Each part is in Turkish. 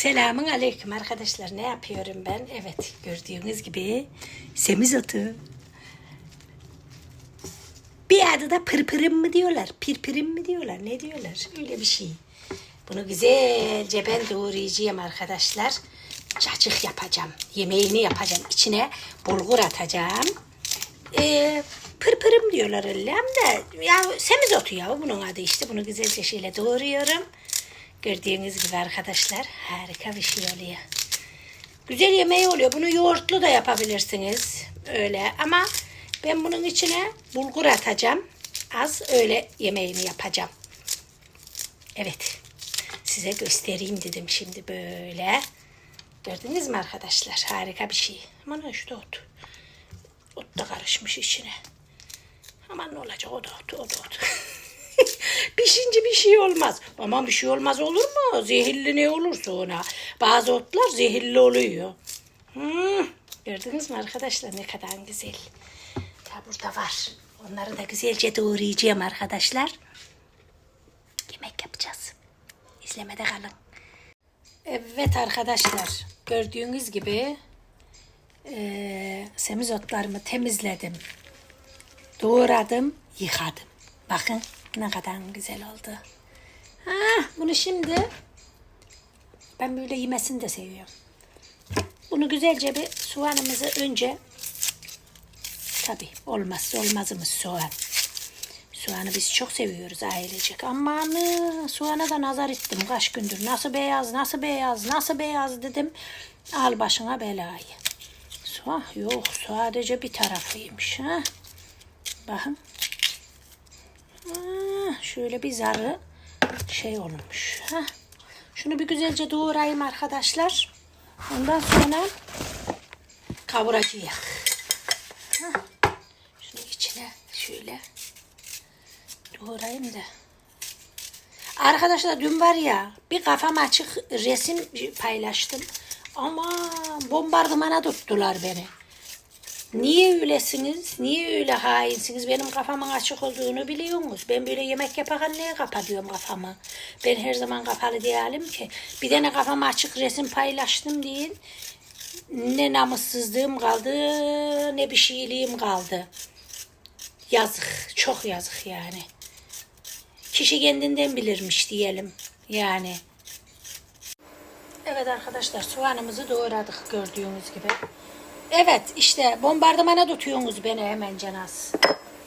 Selamun aleyküm arkadaşlar. Ne yapıyorum ben? Evet gördüğünüz gibi semizotu. Bir adı da pırpırım mı diyorlar? Pirpirim mi diyorlar? Ne diyorlar? Öyle bir şey. Bunu güzelce ben doğrayacağım arkadaşlar. Cacık yapacağım. Yemeğini yapacağım. İçine bulgur atacağım. Ee, pırpırım diyorlar öyle hem de ya semizotu ya bunun adı işte. Bunu güzelce şöyle doğruyorum. Gördüğünüz gibi arkadaşlar harika bir şey oluyor. Güzel yemeği oluyor. Bunu yoğurtlu da yapabilirsiniz. Öyle ama ben bunun içine bulgur atacağım. Az öyle yemeğini yapacağım. Evet. Size göstereyim dedim şimdi böyle. Gördünüz mü arkadaşlar? Harika bir şey. Aman işte ot. Ot da karışmış içine. Aman ne olacak o da ot, o da ot. Pişince bir şey olmaz. Aman bir şey olmaz olur mu? Zehirli ne olursa ona. Bazı otlar zehirli oluyor. Hmm, gördünüz mü arkadaşlar ne kadar güzel. Ya burada var. Onları da güzelce doğrayacağım arkadaşlar. Yemek yapacağız. İzlemede kalın. Evet arkadaşlar gördüğünüz gibi eee semizotlarımı temizledim. Doğradım, yıkadım. Bakın ne kadar güzel oldu. Ha, bunu şimdi ben böyle yemesini de seviyorum. Bunu güzelce bir soğanımızı önce tabi olmazsa olmazımız soğan. Soğanı biz çok seviyoruz ailecek. Aman soğana da nazar ettim kaç gündür. Nasıl beyaz, nasıl beyaz, nasıl beyaz dedim. Al başına belayı. Soğan yok sadece bir tarafıymış. Ha? Bakın. Ha, şöyle bir zarı şey olmuş. Ha? Şunu bir güzelce doğrayayım arkadaşlar. Ondan sonra kavuracağız. Ha? Şunu içine şöyle doğrayayım da. Arkadaşlar dün var ya bir kafam açık resim paylaştım. Ama bombardımana tuttular beni. Niye öylesiniz? Niye öyle hainsiniz? Benim kafamın açık olduğunu biliyorsunuz. Ben böyle yemek yaparken niye kapatıyorum kafamı? Ben her zaman kapalı değilim ki. Bir tane kafam açık resim paylaştım deyin. Ne namussuzluğum kaldı ne bir şeyliğim kaldı. Yazık. Çok yazık yani. Kişi kendinden bilirmiş diyelim. Yani. Evet arkadaşlar soğanımızı doğradık gördüğünüz gibi. Evet işte bombardımana tutuyorsunuz beni hemen Cenaz.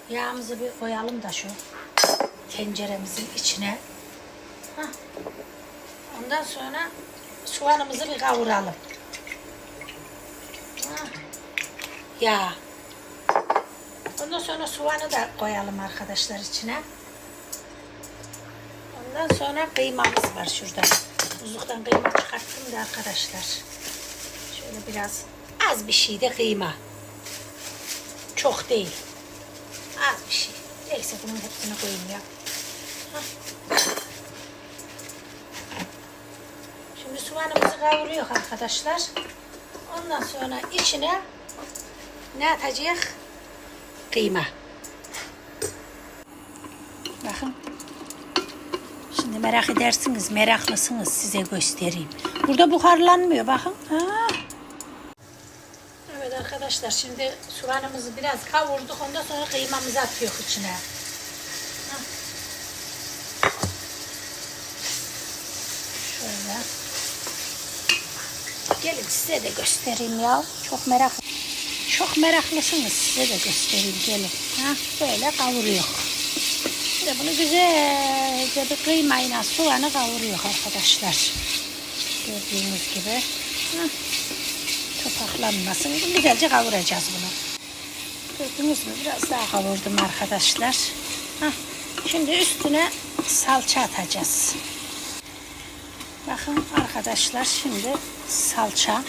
Yağımızı bir koyalım da şu tenceremizin içine. Hah. Ondan sonra soğanımızı bir kavuralım. Hah. Yağ. Ondan sonra soğanı da koyalım arkadaşlar içine. Ondan sonra kıymamız var şurada. Buzluktan kıyma çıkarttım da arkadaşlar. Şöyle biraz az bir şey de kıyma. Çok değil. Az bir şey. Neyse bunun hepsini koyayım ya. Şimdi soğanımızı kavuruyor arkadaşlar. Ondan sonra içine ne atacağız? Kıyma. Bakın. Şimdi merak edersiniz, meraklısınız size göstereyim. Burada buharlanmıyor bakın. Ha. Arkadaşlar şimdi soğanımızı biraz kavurduk. Ondan sonra kıymamızı atıyoruz içine. Şöyle. Gelin size de göstereyim ya. Çok merak çok meraklısınız. Size de göstereyim gelin. Ha, böyle kavuruyor. Şimdi bunu güzelce bir kıymayla soğanı kavuruyor arkadaşlar. Gördüğünüz gibi. Ha, topaklanmasın. Güzelce kavuracağız bunu. Gördünüz mü? Biraz daha kavurdum arkadaşlar. Ha, şimdi üstüne salça atacağız. Bakın arkadaşlar şimdi salça.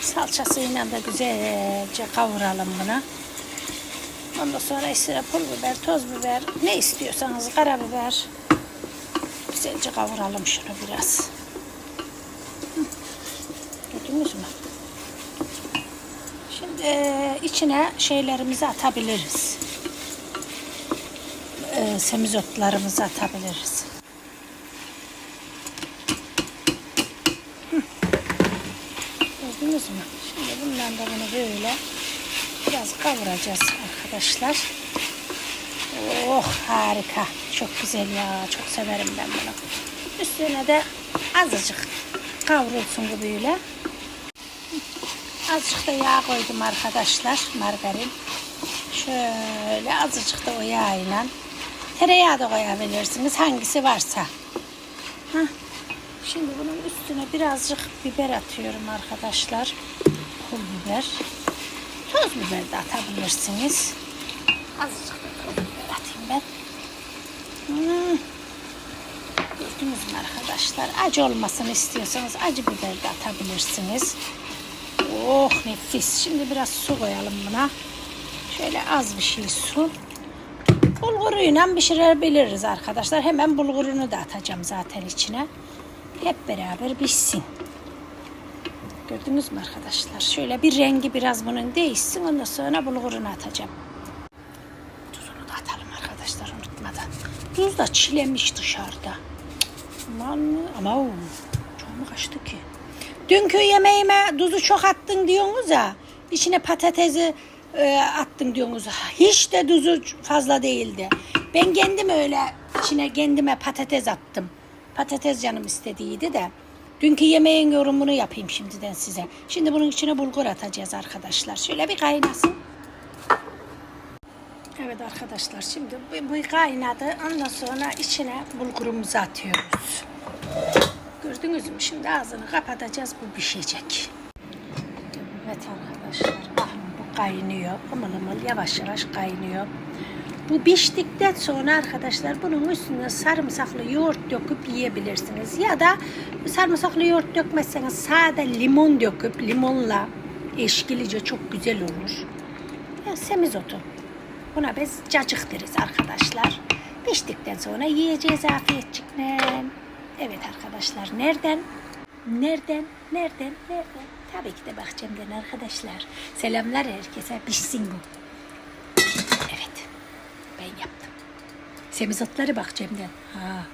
Salçasıyla da güzelce kavuralım bunu. Ondan sonra üstüne pul biber, toz biber, ne istiyorsanız karabiber. Güzelce kavuralım şunu biraz. Hı. Gördünüz mü? Şimdi e, içine şeylerimizi atabiliriz. E, semizotlarımızı atabiliriz. Gördünüz mü? Şimdi bundan da bunu böyle biraz kavuracağız arkadaşlar. Oh harika. Çok güzel ya. Çok severim ben bunu. Üstüne de azıcık kavrulsun bu böyle. Azıcık da yağ koydum arkadaşlar. Margarin. Şöyle azıcık da o yağıyla. Tereyağı da koyabilirsiniz. Hangisi varsa. Hah. Şimdi bunun üstüne birazcık biber atıyorum arkadaşlar. Pul biber. Toz biber de atabilirsiniz. Azıcık da toz biber atayım ben. Hmm. Gördünüz mü arkadaşlar? Acı olmasını istiyorsanız acı biber de atabilirsiniz. Oh nefis. Şimdi biraz su koyalım buna. Şöyle az bir şey su. Bulguruyla pişirebiliriz arkadaşlar. Hemen bulgurunu da atacağım zaten içine. Hep beraber pişsin. Gördünüz mü arkadaşlar? Şöyle bir rengi biraz bunun değişsin. Ondan sonra bulgurunu atacağım. Tuzunu da atalım arkadaşlar unutmadan. Tuz da çilemiş dışarıda. Aman ama o, çok mu kaçtı ki? Dünkü yemeğime tuzu çok attın diyorsunuz ya. İçine patatesi e, attın diyorsunuz. Hiç de tuzu fazla değildi. Ben kendim öyle içine kendime patates attım. Patates canım istediydi de. Dünkü yemeğin yorumunu yapayım şimdiden size. Şimdi bunun içine bulgur atacağız arkadaşlar. Şöyle bir kaynasın. Evet arkadaşlar şimdi bu, kaynadı. Ondan sonra içine bulgurumuzu atıyoruz. Gördünüz mü? Şimdi ağzını kapatacağız. Bu pişecek. Evet arkadaşlar. Ah, bu kaynıyor. Imıl ımıl yavaş yavaş kaynıyor. Bu piştikten sonra arkadaşlar bunun üstüne sarımsaklı yoğurt döküp yiyebilirsiniz. Ya da sarımsaklı yoğurt dökmezseniz sade limon döküp limonla eşkilice çok güzel olur. Ya, semizotu. Buna biz cacık deriz arkadaşlar. Piştikten sonra yiyeceğiz afiyetçikle. Evet arkadaşlar nereden? Nereden? Nereden? Nereden? Tabii ki de bahçemden arkadaşlar. Selamlar herkese. Pişsin bu. Evet. Ben yaptım. Semizotları bahçemden. Ha.